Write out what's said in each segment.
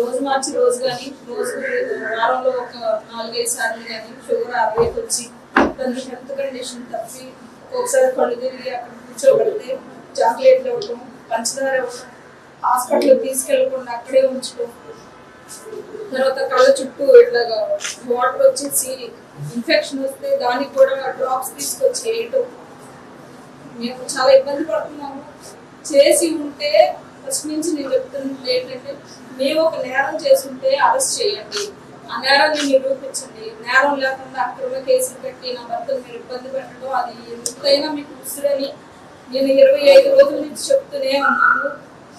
రోజు మార్చి రోజు కానీ రోజు వారంలో ఒక నాలుగైదు సార్లు కానీ షుగర్ అరవైకి వచ్చి తన హెల్త్ కండిషన్ తప్పి ఒకసారి కళ్ళు తిరిగి అక్కడ కూర్చోబెడితే చాక్లెట్లు ఇవ్వటం పంచదార ఇవ్వటం హాస్పిటల్ తీసుకెళ్ళకుండా అక్కడే ఉంచుకోవడం తర్వాత కళ్ళ చుట్టూ ఇట్లాగా వాటర్ వచ్చేసి ఇన్ఫెక్షన్ వస్తే దానికి కూడా డ్రాప్స్ తీసుకొచ్చి వేయటం. మేము చాలా ఇబ్బంది పడుతున్నాము. చేసి ఉంటే ఫస్ట్ నుంచి నేను చెప్తున్నది ఏంటంటే మేము ఒక నేరం చేసుంటే అరెస్ట్ చేయండి. ఆ నేరాన్ని నిరూపించండి నేరం లేకుండా అక్రమ కేసులు పెట్టి నా భర్తను మీరు ఇబ్బంది పెట్టడం అది ఎంతైనా మీకు ఉసిరని నేను ఇరవై ఐదు రోజుల నుంచి చెప్తూనే ఉన్నాను.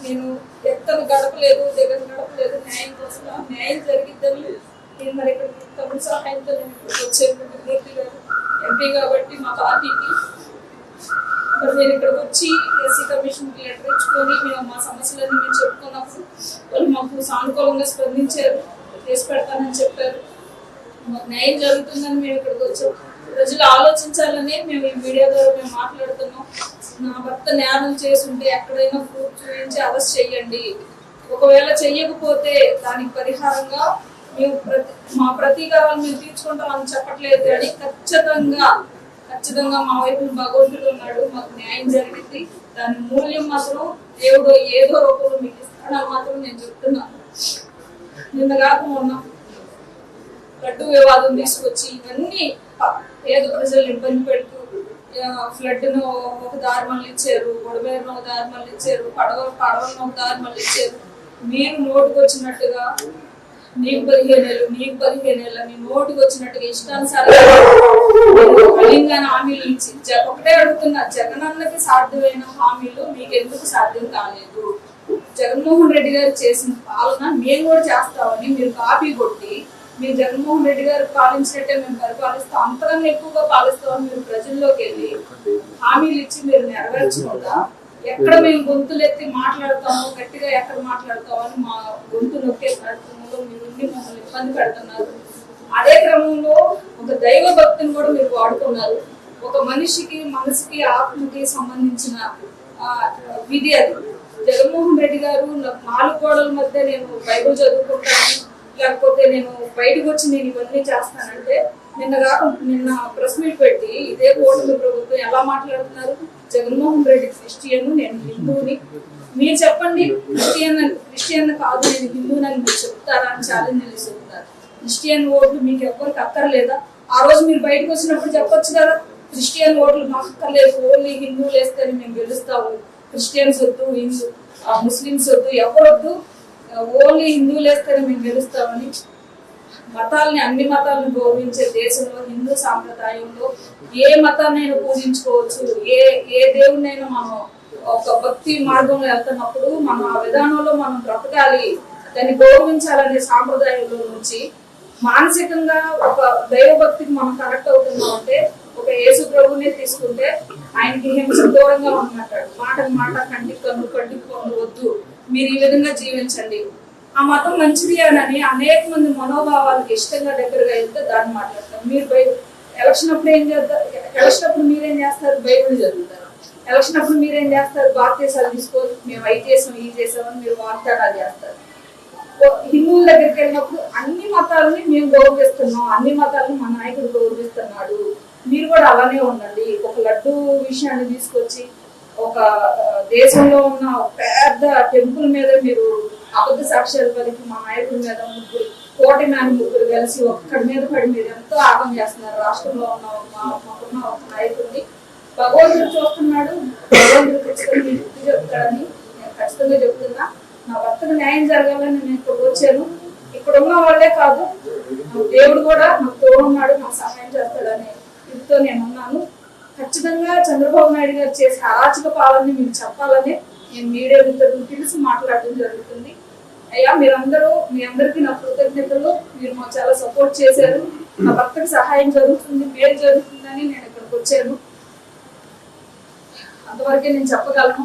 నేను ఎత్తను గడపలేదు దగ్గర గడపలేదు. న్యాయం కోసం ఆ న్యాయం జరిగిద్దని నేను మరి ఇక్కడ తమిళ సహాయంతో నేను ఇక్కడికి వచ్చే ఎంపీ కాబట్టి మా పార్టీకి మరి నేను ఇక్కడికి వచ్చి ఎస్సీ కమిషన్కి లెటర్ ఇచ్చుకొని మేము మా సమస్యలన్నీ మేము చెప్పుకున్నప్పుడు వాళ్ళు మాకు సానుకూలంగా స్పందించారు. చేసి పెడతానని చెప్పారు. మాకు న్యాయం జరుగుతుందని మేము ఇక్కడికి వచ్చాం. ప్రజలు ఆలోచించాలని మేము ఈ మీడియా ద్వారా మేము మాట్లాడుతున్నాం. నా భర్త నేరం చేస్తుంటే ఎక్కడైనా ప్రూఫ్ చూపించి అరెస్ట్ చేయండి. ఒకవేళ చెయ్యకపోతే దానికి పరిహారంగా మేము ప్రతి మా ప్రతీకారాలు మేము తీర్చుకుంటామని చెప్పట్లేదు అని ఖచ్చితంగా ఖచ్చితంగా మా వైపు భగవంతుడు ఉన్నాడు మాకు న్యాయం జరిగింది. దాని మూల్యం మాత్రం దేవుడు ఏదో రూపంలో మీకు ఇస్తాడని మాత్రం నేను చెప్తున్నాను నిన్న కాక మొన్న లడ్డు వివాదం తీసుకొచ్చి ఇవన్నీ పేద ప్రజలు ఇబ్బంది పెడుతూ ఫ్లడ్ను ఒక దారి మళ్ళీ ఇచ్చారు గొడవేరును ఒక దారి ఇచ్చారు పడవ పడవలను ఒక దారి మళ్ళీ ఇచ్చారు. మీరు నోటుకు వచ్చినట్టుగా నీకు పదిహేను నీకు పదిహేను మీ నోటికి వచ్చినట్టుగా ఇష్టానుసారంగా తెలంగాణ హామీలు ఇచ్చి జ- ఒకటే అడుగుతున్నా జగనన్నకి సాధ్యమైన హామీలు మీకు ఎందుకు సాధ్యం కాలేదు? జగన్మోహన్ రెడ్డి గారు చేసిన పాలన మేము కూడా చేస్తామని మీరు కాపీ కొట్టి మీరు జగన్మోహన్ రెడ్డి గారు పాలించినట్టే మేము పరిపాలిస్తాం అంతకన్నా ఎక్కువగా పాలిస్తామని మీరు ప్రజల్లోకి వెళ్ళి హామీలు ఇచ్చి మీరు నెరవేర్చకుండా ఎక్కడ మేము గొంతులు ఎత్తి మాట్లాడతామో గట్టిగా ఎక్కడ మాట్లాడతాము అని మా గొంతు నొక్కే కార్యక్రమంలో మీరు మమ్మల్ని ఇబ్బంది పెడుతున్నారు. అదే క్రమంలో ఒక దైవ భక్తిని కూడా మీరు వాడుకున్నారు ఒక మనిషికి మనసుకి ఆత్మకి సంబంధించిన విధి అది. జగన్మోహన్ రెడ్డి గారు నాలుగు గోడల మధ్య నేను బైబుల్ చదువుకుంటాను. లేకపోతే నేను బయటకు వచ్చి నేను ఇవన్నీ చేస్తానంటే నిన్న కాక నిన్న ప్రెస్ మీట్ పెట్టి ఇదే కూటమి ప్రభుత్వం ఎలా మాట్లాడుతున్నారు? జగన్మోహన్ రెడ్డి క్రిస్టియన్ నేను హిందూని మీరు చెప్పండి క్రిస్టియన్ అని- క్రిస్టియన్ కాదు నేను హిందూని అని మీరు చెప్తారా అని ఛాలెంజ్ చెప్తారు క్రిస్టియన్ ఓట్లు మీకు ఎవరికి అక్కర్లేదా? ఆ రోజు మీరు బయటకు వచ్చినప్పుడు చెప్పొచ్చు కదా క్రిస్టియన్ ఓట్లు మాకు అక్కర్లేదు ఓన్లీ హిందువులు వేస్తేనే మేము గెలుస్తాము. క్రిస్టియన్స్ వద్దు హిందూ ఆ, ముస్లిమ్స్ వద్దు ఎవరొద్దు ఓన్లీ హిందువులు వేస్తేనే మేము గెలుస్తామని మతాల్ని అన్ని మతాలను గౌరవించే దేశంలో హిందూ సాంప్రదాయంలో ఏ మతాన్నైనా పూజించుకోవచ్చు. ఏ ఏ దేవుడినైనా మనం ఒక భక్తి మార్గంలో వెళ్తున్నప్పుడు మనం ఆ విధానంలో మనం బ్రతకాలి. దాన్ని గౌరవించాలనే సాంప్రదాయంలో నుంచి మానసికంగా ఒక దైవభక్తికి మనం కరెక్ట్ అవుతున్నాం అంటే ఒక యేసు ప్రభునే తీసుకుంటే ఆయనకి హింస దూరంగా ఉన్నట్టు మాట మాట కంటికి కన్ను కంటికి వద్దు మీరు ఈ విధంగా జీవించండి. ఆ మతం మంచిది అని అనేక మంది మనోభావాలకు ఇష్టంగా దగ్గరగా వెళ్తే దాన్ని మాట్లాడతారు మీరు బైబుల్ ఎలక్షన్ అప్పుడు ఏం చేస్తారు ఎలక్షన్ అప్పుడు మీరేం చేస్తారు? బైబుల్ చదువుతారు. ఎలక్షన్ అప్పుడు మీరేం చేస్తారు? భారతదేశాలు తీసుకోవచ్చు మేము అవి చేసాం ఈ చేసామని మీరు వాగ్దానాలు చేస్తారు. హిందువుల దగ్గరికి వెళ్ళినప్పుడు అన్ని మతాలని మేము గౌరవిస్తున్నాం. అన్ని మతాలను మా నాయకుడు గౌరవిస్తున్నాడు. మీరు కూడా అలానే ఉండండి. ఒక లడ్డు విషయాన్ని తీసుకొచ్చి ఒక దేశంలో ఉన్న పెద్ద టెంపుల్ మీద మీరు అబద్ధ సాక్ష్యాలు పలికి మా నాయకుడి మీద ముగ్గురు కోటి మ్యాన్ ముగ్గురు కలిసి ఒక్కడి మీద పడి మీరు ఎంతో ఆగం చేస్తున్నారు. రాష్ట్రంలో ఉన్న మా మాకున్న ఒక నాయకుడిని భగవంతుడు చూస్తున్నాడు. భగవంతుడు ఖచ్చితంగా మీకు బుద్ధి చెప్తాడని నేను ఖచ్చితంగా చెప్తున్నా. నా భర్తకు న్యాయం జరగాలని నేను ఇక్కడికి వచ్చాను. ఇక్కడ ఉన్న వాళ్ళే కాదు దేవుడు కూడా నాకు తోడున్నాడు నాకు సహాయం చేస్తాడని ఇంతో నేను ఉన్నాను. ఖచ్చితంగా చంద్రబాబు నాయుడు గారు చేసే అరాచక పాలనని మీకు చెప్పాలని నేను మీడియా ఇద్దరు పిలిచి మాట్లాడడం జరుగుతుంది. అయ్యా మీరందరూ మీ అందరికీ నా కృతజ్ఞతలు. మీరు మాకు చాలా సపోర్ట్ చేశారు. నా భర్తకి సహాయం జరుగుతుంది మేలు జరుగుతుందని నేను ఇక్కడికి వచ్చాను. అంతవరకే నేను చెప్పగలను.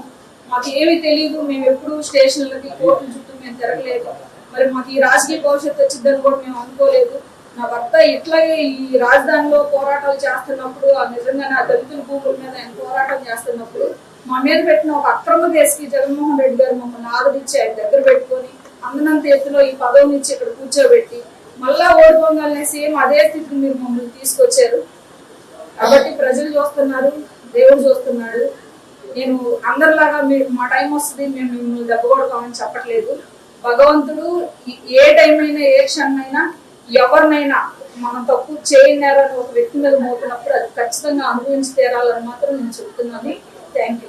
మాకు ఏమీ తెలియదు మేము ఎప్పుడు స్టేషన్లకి కోర్టుల చుట్టూ మేము తిరగలేదు. మరి మాకు ఈ రాజకీయ భవిష్యత్తు వచ్చిందని కూడా మేము అనుకోలేదు. నా భర్త ఇట్లాగే ఈ రాజధానిలో పోరాటాలు చేస్తున్నప్పుడు ఆ నిజంగా నా దళితుల భూముల మీద ఆయన పోరాటం చేస్తున్నప్పుడు మా మీద పెట్టిన ఒక అక్రమ కేసుకి జగన్మోహన్ రెడ్డి గారు మమ్మల్ని ఆదరించి ఆయన దగ్గర పెట్టుకొని అందనంత ఎత్తులో ఈ పదవి నుంచి ఇక్కడ కూర్చోబెట్టి మళ్ళా ఓడిపోగానే సేమ్ అదే స్థితికి మీరు మమ్మల్ని తీసుకొచ్చారు. కాబట్టి ప్రజలు చూస్తున్నారు దేవుడు చూస్తున్నాడు. నేను అందరిలాగా మీరు మా టైం వస్తుంది మేము మిమ్మల్ని దెబ్బ కొడతామని చెప్పట్లేదు. భగవంతుడు ఏ టైం అయినా ఏ క్షణం అయినా ఎవరినైనా మనం తప్పు చేయనారని ఒక వ్యక్తి మీద మోపినప్పుడు అది ఖచ్చితంగా అనుభవించి తీరాలని మాత్రం నేను చెప్తున్నాను. Thank you.